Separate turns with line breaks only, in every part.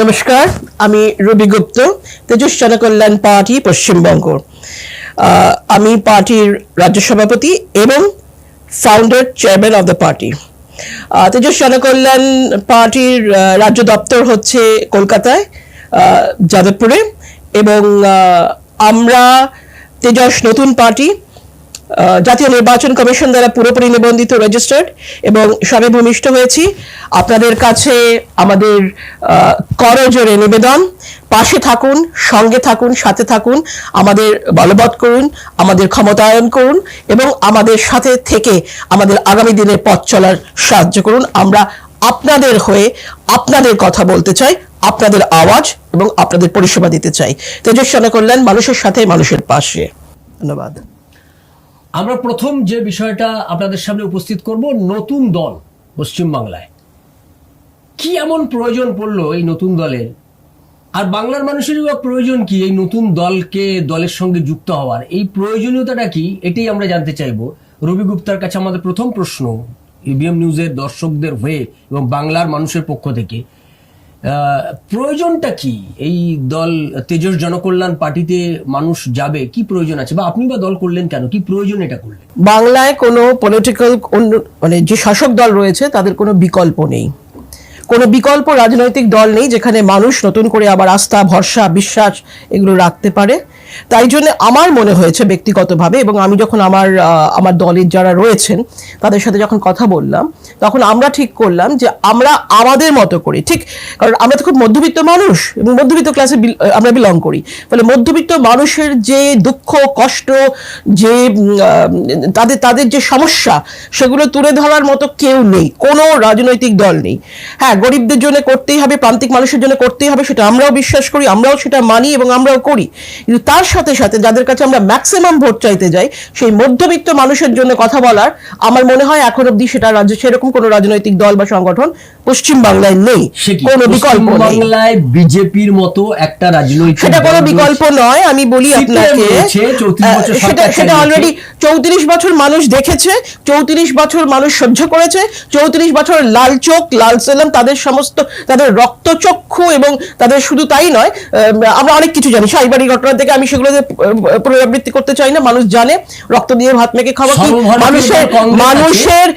নমস্কার, আমি রবি গুপ্ত, তেজস জনকল্যাণ পার্টি পশ্চিমবঙ্গ আমি পার্টির রাজ্য সভাপতি এবং founder chairman of the party Tejas Jankalyan পার্টির রাজ্য দপ্তর হচ্ছে কলকাতায় যাদবপুরে এবং আমরা তেজস নতুন পার্টি জাতীয় নির্বাচন কমিশন দ্বারা পুরোপুরি নিবন্ধিত রেজিস্টার্ড এবং সবে ভূমিষ্ঠ হয়েছি। আপনাদের কাছে আমাদের করজোরে নিবেদন। পাশে থাকুন, সঙ্গে থাকুন, সাথে থাকুন, আমাদের বলবৎ করুন, আমাদের ক্ষমতায়ন করুন এবং আমাদের সাথে থেকে আমাদের আগামী দিনের পথ চলার সাহায্য করুন। আমরা আপনাদের হয়ে আপনাদের কথা বলতে চাই, আপনাদের আওয়াজ এবং আপনাদের পরিষেবা দিতে চাই। তেজস্বনা কল্যাণ মানুষের সাথে, মানুষের পাশে। ধন্যবাদ।
আমরা প্রথম যে বিষয়টা আপনাদের সামনে উপস্থিত করব, নতুন দল পশ্চিমবাংলায়। কি এমন প্রয়োজন পড়ল এই নতুন দলের? আর বাংলার মানুষেরই বা প্রয়োজন কি এই নতুন দলকে, দলের সঙ্গে যুক্ত হওয়ার? এই প্রয়োজনীয়তাটা কি? এটাই আমরা জানতে চাইব। রবি গুপ্তার কাছে আমাদের প্রথম প্রশ্ন, ইভিএম নিউজের দর্শকদের হয়ে এবং বাংলার মানুষের পক্ষ থেকে। প্রয়োজনটা কি? এই দল তেজস জনকল্যাণ পার্টিতে মানুষ যাবে, কি প্রয়োজন আছে? বা আপনি বা দল করলেন কেন? কি প্রয়োজন এটা করলেন?
বাংলায় কোনো পলিটিক্যাল মানে যে শাসক দল রয়েছে, তাদের কোনো বিকল্প নেই। কোনো বিকল্প রাজনৈতিক দল নেই যেখানে মানুষ নতুন করে আবার আস্থা, ভরসা, বিশ্বাস এগুলো রাখতে পারে। তাই জন্য আমার মনে হয়েছে ব্যক্তিগতভাবে, এবং আমি যখন আমার আমার দলের যারা রয়েছেন, তাদের সাথে যখন কথা বললাম, তখন আমরা ঠিক করলাম যে আমরা আমাদের মতো করি, ঠিক? কারণ আমরা তো খুব মধ্যবিত্ত মানুষ, এবং মধ্যবিত্ত ক্লাসে আমরা বিলং করি। ফলে মধ্যবিত্ত মানুষের যে দুঃখ, কষ্ট, যে তাদের তাদের যে সমস্যা, সেগুলো তুলে ধরার মতো কেউ নেই, কোনো রাজনৈতিক দল নেই। হ্যাঁ গরিবদের জন্য করতেই হবে, প্রান্তিক মানুষের জন্য করতেই হবে, সেটা আমরাও বিশ্বাস করি, আমরাও সেটা মানি, এবং আমরাও করি। কিন্তু তার সাথে সাথে যাদের কাছে আমরা ম্যাক্সিমাম ভোট চাইতে যাই সেই মধ্যবিত্ত মানুষের জন্য কথা বলার আমার মনে হয় এখন অবধি সেটা রাজ্য সেরকম কোনো রাজনৈতিক দল বা সংগঠন পশ্চিম বাংলায় নেই কোনো বিকল্প নেই।
বাংলায় বিজেপির মতো একটা রাজনৈতিক
সেটা কোনো বিকল্প নয় আমি বলি আপনাকে
রয়েছে, 34
আহ,
বছর
সেটা সেটা অলরেডি চৌত্রিশ বছর মানুষ দেখেছে চৌত্রিশ বছর মানুষ সহ্য করেছে চৌত্রিশ বছর লাল চোখ লাল সেলাম তাদের সমস্ত তাদের রক্তচক্ষু এবং তাদের শুধু তাই নয় আমরা অনেক কিছু জানি। সাইবারি ঘটনা থেকে আমি সেগুলোতে পুনরাবৃত্তি করতে চাই না মানুষ জানে রক্ত দিয়ে ভাত মেখে খাওয়া কি? মানুষের। মানুষের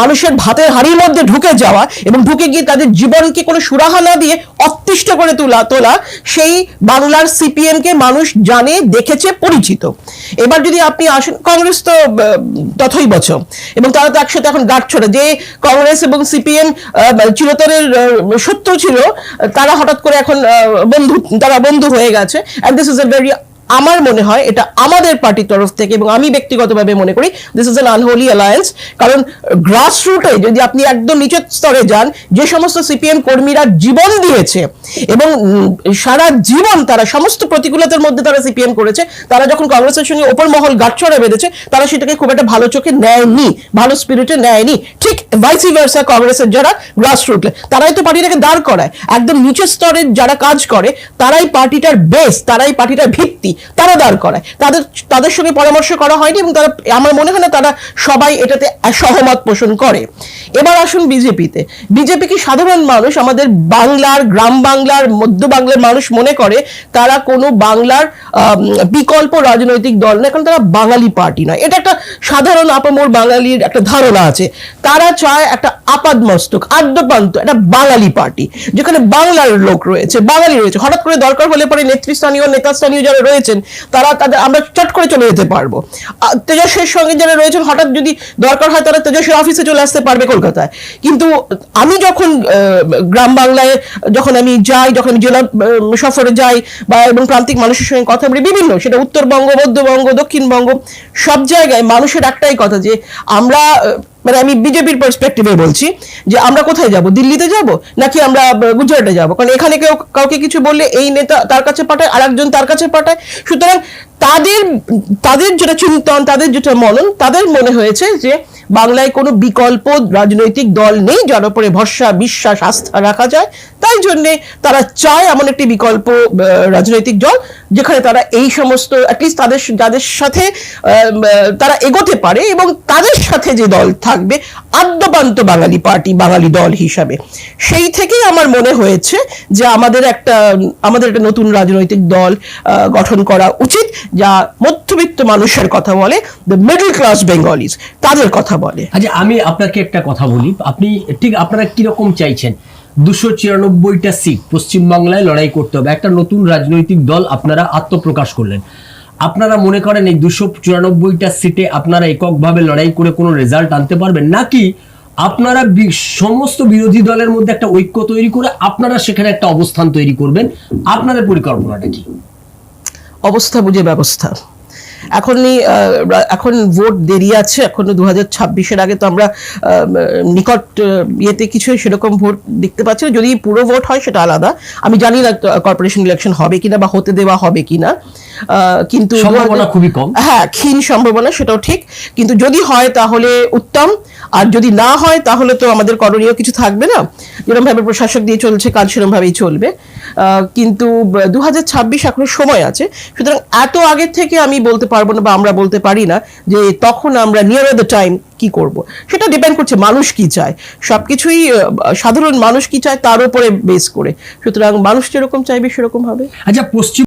মানুষের ভাতের হাড়ির মধ্যে ঢুকে যাওয়া এবং ঢুকে গিয়ে তাদের জীবনকে কোনো সুরাহা না দিয়ে অতিষ্ঠ করে তোলা তোলা সেই বাংলার সিপিএম কে মানুষ জানে দেখেছে পরিচিত। এবার যদি আপনি আসেন কংগ্রেস তো তথই বছ এবং তারা তো একসাথে এখন গাঠ ছড়ে যে কংগ্রেস এবং সিপিএম চিরতরের শত্রু ছিল তারা হঠাৎ করে এখন বন্ধু তারা বন্ধু হয়ে গেছে। And this is a very আমার মনে হয় এটা আমাদের পার্টির তরফ থেকে এবং আমি ব্যক্তিগতভাবে মনে করি this is an unholy alliance কারণ গ্রাস রুটে যদি আপনি একদম নিচের স্তরে যান, যে সমস্ত সিপিএম কর্মীরা জীবন দিয়েছে এবং সারা জীবন তারা সমস্ত প্রতিকূলতার মধ্যে তারা সিপিএম করেছে, তারা যখন কংগ্রেসের সঙ্গে ওপর মহল গাঁটছড়া বেঁধেছে, তারা সেটাকে খুব একটা ভালো চোখে নেয়নি, ভালো স্পিরিটে নেয়নি। ঠিক ভাইসি ভার্সা কংগ্রেসের যারা গ্রাস রুটে তারাই তো পার্টিটাকে দাঁড় করায়। একদম নিচের স্তরের যারা কাজ করে, তারাই পার্টিটার বেস তারাই পার্টিটার ভিত্তি। তারা দাঁড় করায়। তাদের তাদের সঙ্গে পরামর্শ করা হয়নি এবং তারা, আমার মনে হয় না তারা সবাই এটাতে সহমত পোষণ করে। এবার আসুন বিজেপিতে। বিজেপি কি সাধারণ মানুষ? আমাদের বাংলার, গ্রাম বাংলার, মধ্য বাংলার মানুষ মনে করে তারা কোনো বাংলার বিকল্প রাজনৈতিক দল না, কারণ তারা বাঙালি পার্টি নয়। এটা একটা সাধারণ আপামোর বাঙালির একটা ধারণা আছে। তারা চায় একটা আপাদ মস্তক আদ্যপান্ত, একটা বাঙালি পার্টি, যেখানে বাংলার লোক রয়েছে, বাঙালি রয়েছে। হঠাৎ করে দরকার হলে পরে নেতৃস্থানীয়, নেতাস্থানীয় যারা রয়েছেন তারা তাদের, আমরা চট করে চলে যেতে পারব। তেজস্বের সঙ্গে যারা রয়েছেন, হঠাৎ যদি দরকার হয় তারা তেজস্বের অফিসে চলে আসতে পারবে কলকাতায়। কিন্তু আমি যখন গ্রাম বাংলায় যখন আমি যাই, যখন আমি জেলা সফরে যাই বা এবং প্রান্তিক মানুষের সঙ্গে কথা বলি, বিভিন্ন, সেটা উত্তরবঙ্গ, মধ্যবঙ্গ, দক্ষিণবঙ্গ, সব জায়গায় মানুষের একটাই কথা যে আমরা মানে আমি বিজেপির পার্সপেক্টিভে বলছি যে আমরা কোথায় যাব? দিল্লিতে যাব? নাকি আমরা গুজরাটে যাব? কারণ এখানে কেউ, কাউকে কিছু বললে এই নেতা তার কাছে পাঠায় আর একজন তার কাছে পাঠায়। সুতরাং তাদের তাদের যেটা চিন্তন, তাদের যেটা মনন, তাদের মনে হয়েছে যে বাংলায় কোনো বিকল্প রাজনৈতিক দল নেই, যার উপরে ভরসা, বিশ্বাস, আস্থা রাখা যায়। তাই জন্যে তারা চায় এমন একটি বিকল্প রাজনৈতিক দল, যেখানে তারা এই সমস্ত অ্যাটলিস্ট তাদের, যাদের সাথে তারা এগোতে পারে এবং তাদের সাথে যে দল থাকবে, আদ্যপান্ত বাঙালি পার্টি, বাঙালি দল হিসাবে। সেই থেকেই আমার মনে হয়েছে যে আমাদের একটা আমাদের একটা নতুন রাজনৈতিক দল গঠন করা উচিত যা মধ্যবিত্ত মানুষের কথা বলে দ্য মিডল ক্লাস বেঙ্গলিজ তাদের কথা বলে।
আচ্ছা আমি আপনাকে একটা কথা বলি। আপনি ঠিক আপনারা কীরকম চাইছেন? দুশো চিরানব্বইটা সিট পশ্চিমবাংলায় লড়াই করতে হবে। একটা নতুন রাজনৈতিক দল আপনারা আত্মপ্রকাশ করলেন। আপনারা মনে করেন এই দুশো চুরানব্বইটা সিটে আপনারা এককভাবে লড়াই করে কোনো রেজাল্ট আনতে পারবেন? নাকি আপনারা সমস্ত বিরোধী দলের মধ্যে একটা ঐক্য তৈরি করে আপনারা সেখানে একটা অবস্থান তৈরি করবেন? আপনাদের পরিকল্পনাটা কি?
অবস্থা বুঝে ব্যবস্থা। এখনই এখন ভোট দেরি আছে এখনও দু হাজার ছাব্বিশের আগে তো আমরা নিকট ইয়েতে কিছু সেরকম ভোট দেখতে পাচ্ছি যদি পুরো ভোট হয় সেটা আলাদা। আমি জানি না কর্পোরেশন ইলেকশন হবে কিনা বা হতে দেওয়া হবে কিনা। কিন্তু
সম্ভাবনা খুবই কম।
হ্যাঁ ক্ষীণ সম্ভাবনা সেটাও ঠিক। কিন্তু যদি হয় তাহলে উত্তম। আর যদি না হয় তাহলে তো আমাদের করণীয় কিছু থাকবে না। যেরকম ভাবে প্রশাসক দিয়ে চলছে কাজ সেরকম ভাবেই চলবে কিন্তু দু হাজার ছাব্বিশ এখনও সময় আছে। সুতরাং এত আগের থেকে আমি বলতে পারব না বা আমরা বলতে পারি না যে তখন আমরা নিয়ার দ্য টাইম কি করব। সেটা ডিপেন্ড করছে মানুষ কি চায়। সবকিছুই আহ, সাধারণ মানুষ কি চায় তার উপরে বেস করে। সুতরাং মানুষ যেরকম চাইবে সেরকম হবে।
আচ্ছা পশ্চিম